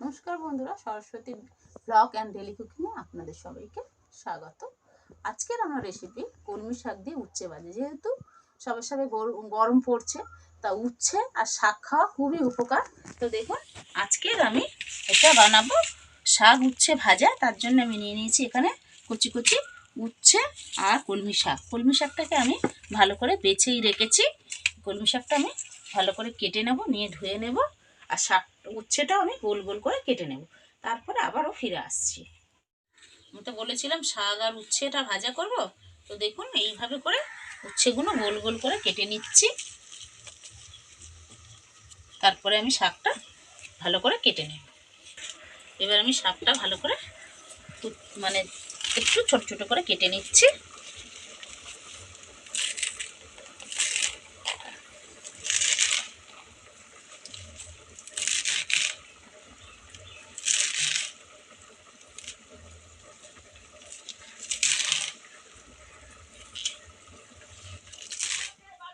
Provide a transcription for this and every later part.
নমস্কার বন্ধুরা, Saraswati blog and daily কুকিংয়ে আপনাদের সবাইকে স্বাগত। আজকের আমার রেসিপি কলমি শাক দিয়ে উচ্ছে ভাজি। যেহেতু সবার সবাই গরম পড়ছে, তা উচ্ছে আর শাক খাওয়া খুবই উপকার। তো দেখুন, আজকের আমি এটা বানাবো শাক উচ্ছে ভাজা। তার জন্য আমি নিয়ে নিয়েছি এখানে কুচি কুচি উচ্ছে আর কলমি শাক। কলমি শাকটাকে আমি ভালো করে বেছেই রেখেছি। কলমি শাকটা আমি ভালো করে কেটে নেব, নিয়ে ধুয়ে নেব। আর শাক উচ্ছেটাও আমি গোল গোল করে কেটে নেব। তারপরে আবারও ফিরে আসছি। আমি তো বলেছিলাম শাক আর উচ্ছেটা ভাজা করব। তো দেখুন, এইভাবে করে উচ্ছেগুলো গোল গোল করে কেটে নিচ্ছি। তারপরে আমি শাকটা ভালো করে কেটে নেব। এবার আমি শাকটা ভালো করে মানে একটু ছোট ছোট করে কেটে নিচ্ছি।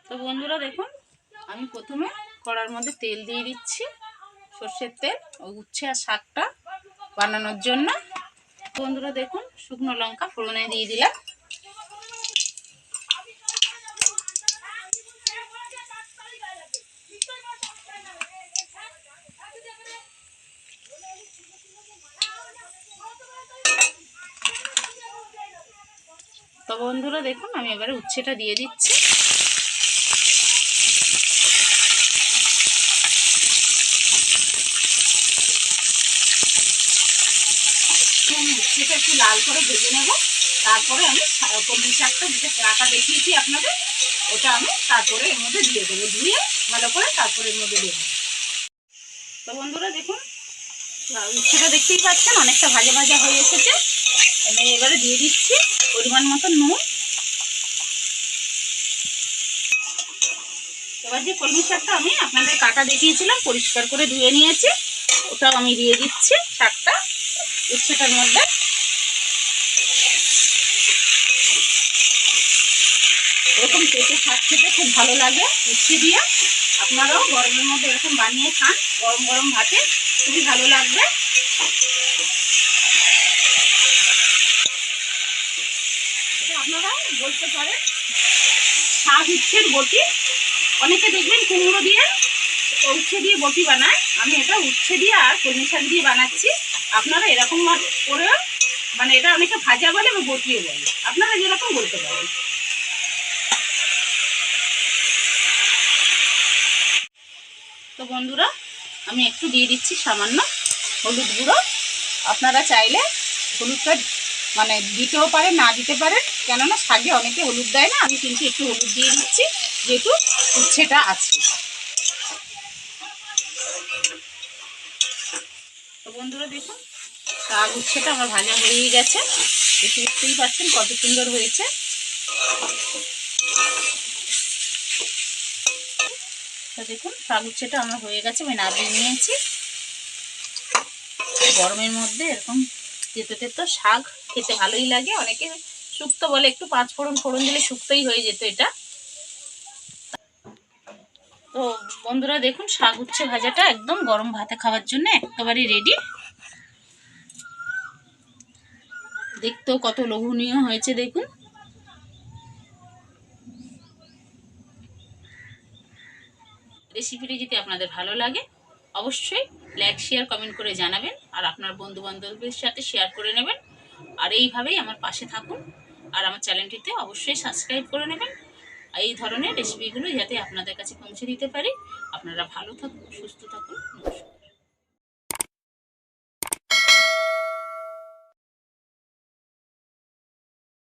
তো বন্ধুরা দেখুন, আমি প্রথমে কড়ার মধ্যে তেল দিয়ে দিচ্ছি, সর্ষের তেল ওই উচ্ছে আর শাকটা বানানোর জন্য। বন্ধুরা দেখুন, শুকনো লঙ্কা ফোড়নে দিয়ে দিলাম। তো বন্ধুরা দেখুন, আমি এবারে উচ্ছেটা দিয়ে দিচ্ছি। উচ্ছেটা একটু লাল করে ভেজে নেব। তারপরে আমি কলমি শাকটা যেটা কাটা দেখিয়েছি আপনাদের, ওটা আমি তারপরে এর মধ্যে দিয়ে দেবো। ধুয়ে ভালো করে তারপরে এর মধ্যে দেবো। তো বন্ধুরা দেখুন উচ্ছেটা দেখতেই পাচ্ছেন, অনেকটা ভাজা ভাজা হয়ে এসেছে। আমি এবারে দিয়ে দিচ্ছি পরিমাণ মতো নুন। এবার যে কলমি শাকটা আমি আপনাদের কাটা দেখিয়েছিলাম, পরিষ্কার করে ধুয়ে নিয়েছি, ওটাও আমি দিয়ে দিচ্ছি শাকটা। উচ্ছেটার মধ্যে। এরকম পেটে শাক খেতে খুব ভালো লাগে উচ্ছে দিয়ে। আপনারাও গরমের মধ্যে এরকম বানিয়ে খান, গরম গরম ভাতে। খুবই ভালো লাগবে। আপনারা বলতে পারেন। শাক উচ্ছের বটি। অনেকে দেখবেন কুমড়ো দিয়ে উচ্ছে দিয়ে বটি বানায়। আমি এটা উচ্ছে দিয়ে আর কলমি শাক দিয়ে বানাচ্ছি। আপনারা এরকম করে মানে এটা অনেকে ভাজা বলে বা বটিয়ে বলে। আপনারা যেরকম বলতে পারেন। তো বন্ধুরা, আমি একটু দিয়ে দিচ্ছি সামান্য হলুদ গুঁড়ো। আপনারা চাইলে হলুদটা মানে দিতেও পারে না দিতে পারেন। কেননা শাকে অনেকে হলুদ দেয় না। আমি কিন্তু একটু হলুদ দিয়ে দিচ্ছি, যেহেতু উচ্ছেটা আছে। বন্ধুরা দেখুন শাক উচ্ছেটা আমার ভাজা হয়েই গেছে। দেখে দেখতেই পাচ্ছেন কত সুন্দর হয়েছে। দেখুন শাক উচ্ছেটা আমার হয়ে গেছে, আমি নামিয়ে নিয়েছি। গরমের মধ্যে এরকম তেতো তেতো শাক খেতে ভালোই লাগে। অনেকে শুক্তো বলে, একটু পাঁচ ফোড়ন ফোড়ন দিলে শুক্তোই হয়ে যেত এটা। তো বন্ধুরা দেখুন, শাক উচ্ছে ভাজাটা একদম গরম ভাতে খাওয়ার জন্য একেবারেই রেডি দেখতেও কত লোভনীয় হয়েছে, দেখুন। রেসিপিটি যদি আপনাদের ভালো লাগে, অবশ্যই লাইক শেয়ার কমেন্ট করে জানাবেন আর আপনার বন্ধু বান্ধবদের সাথে শেয়ার করে নেবেন। আর এইভাবেই আমার পাশে থাকুন আর আমার চ্যানেলটিতে অবশ্যই সাবস্ক্রাইব করে নেবেন। এই ধরনের রেসিপিগুলো যাতে আপনাদের কাছে পৌঁছে দিতে পারি। আপনারা ভালো থাকুন সুস্থ থাকুন।